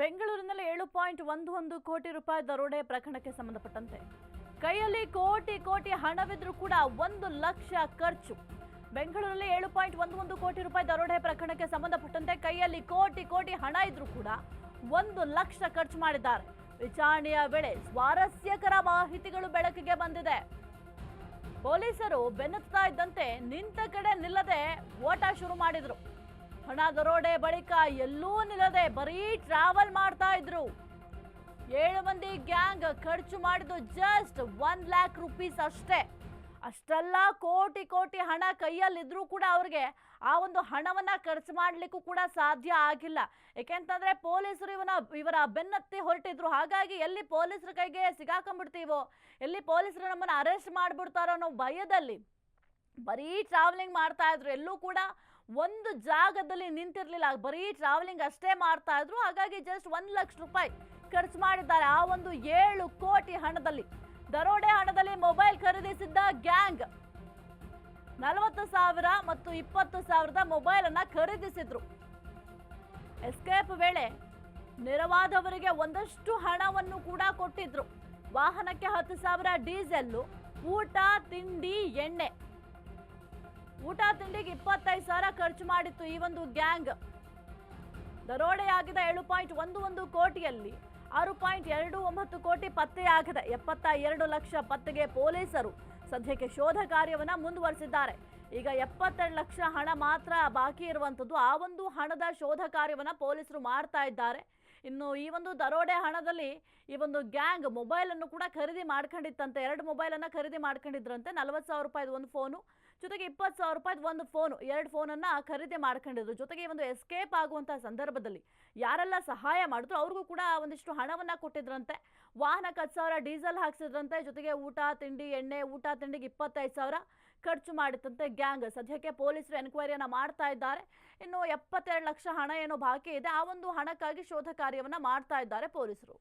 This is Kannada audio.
ಬೆಂಗಳೂರಿನಲ್ಲಿ ಏಳು ಪಾಯಿಂಟ್ ಒಂದು ಒಂದು ಕೋಟಿ ರೂಪಾಯಿ ದರೋಡೆ ಪ್ರಕರಣಕ್ಕೆ ಸಂಬಂಧಪಟ್ಟಂತೆ. ಕೈಯಲ್ಲಿ ಕೋಟಿ ಕೋಟಿ ಹಣವಿದ್ರೂ ಕೂಡ ಒಂದು ಲಕ್ಷ ಖರ್ಚು. ಬೆಂಗಳೂರಲ್ಲಿ ಏಳು ಪಾಯಿಂಟ್ ಒಂದು ಒಂದು ಕೋಟಿ ರೂಪಾಯಿ ದರೋಡೆ ಪ್ರಕರಣಕ್ಕೆ ಸಂಬಂಧಪಟ್ಟಂತೆ ಕೈಯಲ್ಲಿ ಕೋಟಿ ಕೋಟಿ ಹಣ ಇದ್ರೂ ಕೂಡ ಒಂದು ಲಕ್ಷ ಖರ್ಚು ಮಾಡಿದ್ದಾರೆ. ವಿಚಾರಣೆಯ ವೇಳೆ ಸ್ವಾರಸ್ಯಕರ ಮಾಹಿತಿಗಳು ಬೆಳಕಿಗೆ ಬಂದಿದೆ. ಪೊಲೀಸರು ಬೆನ್ನತ್ತಾ ಇದ್ದಂತೆ ನಿಂತ ಕಡೆ ನಿಲ್ಲದೆ ಓಟ ಶುರು ಮಾಡಿದ್ರು. ಹಣ ದರೋಡೆ ಬಳಿಕ ಎಲ್ಲೂ ನಿಲ್ಲದೆ ಬರೀ ಟ್ರಾವೆಲ್ ಮಾಡ್ತಾ ಇದ್ರು. ಏಳು ಮಂದಿ ಗ್ಯಾಂಗ್ ಖರ್ಚು ಮಾಡಿದ್ದು ಜಸ್ಟ್ ಒನ್ ಲ್ಯಾಕ್ ರುಪೀಸ್ ಅಷ್ಟೇ. ಅಷ್ಟೆಲ್ಲ ಕೋಟಿ ಕೋಟಿ ಹಣ ಕೈಯಲ್ಲಿದ್ರೂ ಕೂಡ ಅವ್ರಿಗೆ ಆ ಒಂದು ಹಣವನ್ನ ಖರ್ಚು ಮಾಡಲಿಕ್ಕೂ ಕೂಡ ಸಾಧ್ಯ ಆಗಿಲ್ಲ. ಯಾಕೆಂತಂದ್ರೆ ಪೊಲೀಸರು ಇವನ ಇವರ ಬೆನ್ನತ್ತಿ ಹೊರಟಿದ್ರು. ಹಾಗಾಗಿ ಎಲ್ಲಿ ಪೊಲೀಸರ ಕೈಗೆ ಸಿಗಾಕೊಂಡ್ಬಿಡ್ತೀವೋ, ಎಲ್ಲಿ ಪೊಲೀಸರು ನಮ್ಮನ್ನ ಅರೆಸ್ಟ್ ಮಾಡ್ಬಿಡ್ತಾರೋ ಅನ್ನೋ ಭಯದಲ್ಲಿ ಬರೀ ಟ್ರಾವೆಲಿಂಗ್ ಮಾಡ್ತಾ ಇದ್ರು. ಎಲ್ಲೂ ಕೂಡ ಒಂದು ಜಾಗದಲ್ಲಿ ನಿಂತಿರ್ಲಿಲ್ಲ. ಬರೀ ಟ್ರಾವೆಲಿಂಗ್ ಅಷ್ಟೇ ಮಾಡ್ತಾ ಇದ್ರು. ಹಾಗಾಗಿ ಜಸ್ಟ್ ಒಂದು ಲಕ್ಷ ರೂಪಾಯಿ ಖರ್ಚು ಮಾಡಿದ್ದಾರೆ ಆ ಒಂದು ಏಳು ಕೋಟಿ ಹಣದಲ್ಲಿ. ದರೋಡೆ ಹಣದಲ್ಲಿ ಮೊಬೈಲ್ ಖರೀದಿಸಿದ್ದ ಗ್ಯಾಂಗ್ ನಲವತ್ತು ಸಾವಿರ ಮತ್ತು ಇಪ್ಪತ್ತು ಸಾವಿರದ ಮೊಬೈಲ್ ಅನ್ನ ಖರೀದಿಸಿದ್ರು. ಎಸ್ಕೇಪ್ ವೇಳೆ ನೆರವಾದವರಿಗೆ ಒಂದಷ್ಟು ಹಣವನ್ನು ಕೂಡ ಕೊಟ್ಟಿದ್ರು. ವಾಹನಕ್ಕೆ ಹತ್ತು ಸಾವಿರ ಡೀಸೆಲ್ಲು, ಊಟ, ತಿಂಡಿ, ಎಣ್ಣೆ. ಊಟ ತಿಂಡಿಗೆ ಇಪ್ಪತ್ತೈದು ಸಾವಿರ ಖರ್ಚು ಮಾಡಿತ್ತು ಈ ಒಂದು ಗ್ಯಾಂಗ್. ದರೋಡೆಯಾಗಿದ್ದ ಏಳು ಪಾಯಿಂಟ್ ಒಂದು ಒಂದು ಕೋಟಿಯಲ್ಲಿ ಆರು ಪಾಯಿಂಟ್ ಎರಡು ಒಂಬತ್ತು ಕೋಟಿ ಪತ್ತೆಯಾಗಿದೆ ಎಪ್ಪತ್ತ ಎರಡು ಲಕ್ಷ ಪತ್ತೆಗೆ ಪೊಲೀಸರು ಸದ್ಯಕ್ಕೆ ಶೋಧ ಕಾರ್ಯವನ್ನು ಮುಂದುವರಿಸಿದ್ದಾರೆ. ಈಗ ಎಪ್ಪತ್ತೆರಡು ಲಕ್ಷ ಹಣ ಮಾತ್ರ ಬಾಕಿ ಇರುವಂಥದ್ದು ಆ ಒಂದು ಹಣದ ಶೋಧ ಕಾರ್ಯವನ್ನು ಪೊಲೀಸರು ಮಾಡ್ತಾ ಇದ್ದಾರೆ. ಇನ್ನು ಈ ಒಂದು ದರೋಡೆ ಹಣದಲ್ಲಿ ಈ ಒಂದು ಗ್ಯಾಂಗ್ ಮೊಬೈಲನ್ನು ಕೂಡ ಖರೀದಿ ಮಾಡ್ಕೊಂಡಿತ್ತಂತೆ. ಎರಡು ಮೊಬೈಲನ್ನು ಖರೀದಿ ಮಾಡ್ಕೊಂಡಿದ್ರಂತೆ. ನಲವತ್ತು ಸಾವಿರ ರೂಪಾಯಿದು ಒಂದು ಫೋನು. ಜೊತೆಗೆ ಇಪ್ಪತ್ತು ಸಾವಿರ ರೂಪಾಯಿದು ಒಂದು ಫೋನ್ ಎರಡು ಫೋನನ್ನು ಖರೀದಿ ಮಾಡ್ಕೊಂಡಿದ್ರು. ಜೊತೆಗೆ ಒಂದು ಎಸ್ಕೇಪ್ ಆಗುವಂಥ ಸಂದರ್ಭದಲ್ಲಿ ಯಾರೆಲ್ಲ ಸಹಾಯ ಮಾಡಿದ್ರು, ಅವ್ರಿಗೂ ಕೂಡ ಒಂದಿಷ್ಟು ಹಣವನ್ನು ಕೊಟ್ಟಿದ್ರಂತೆ. ವಾಹನಕ್ಕೆ ಹತ್ತು ಸಾವಿರ, ಡೀಸೆಲ್ ಹಾಕ್ಸಿದ್ರಂತೆ. ಜೊತೆಗೆ ಊಟ, ತಿಂಡಿ, ಎಣ್ಣೆ, ಊಟ, ತಿಂಡಿಗೆ ಇಪ್ಪತ್ತೈದು ಸಾವಿರ ಖರ್ಚು ಮಾಡಿತ್ತಂತೆ ಗ್ಯಾಂಗ್. ಸದ್ಯಕ್ಕೆ ಪೊಲೀಸರು ಎನ್ಕ್ವೈರಿಯನ್ನು ಮಾಡ್ತಾ ಇದ್ದಾರೆ. ಇನ್ನು ಎಪ್ಪತ್ತೆರಡು ಲಕ್ಷ ಹಣ ಏನೋ ಬಾಕಿ ಇದೆ. ಆ ಒಂದು ಹಣಕ್ಕಾಗಿ ಶೋಧ ಕಾರ್ಯವನ್ನು ಮಾಡ್ತಾ ಇದ್ದಾರೆ ಪೊಲೀಸರು.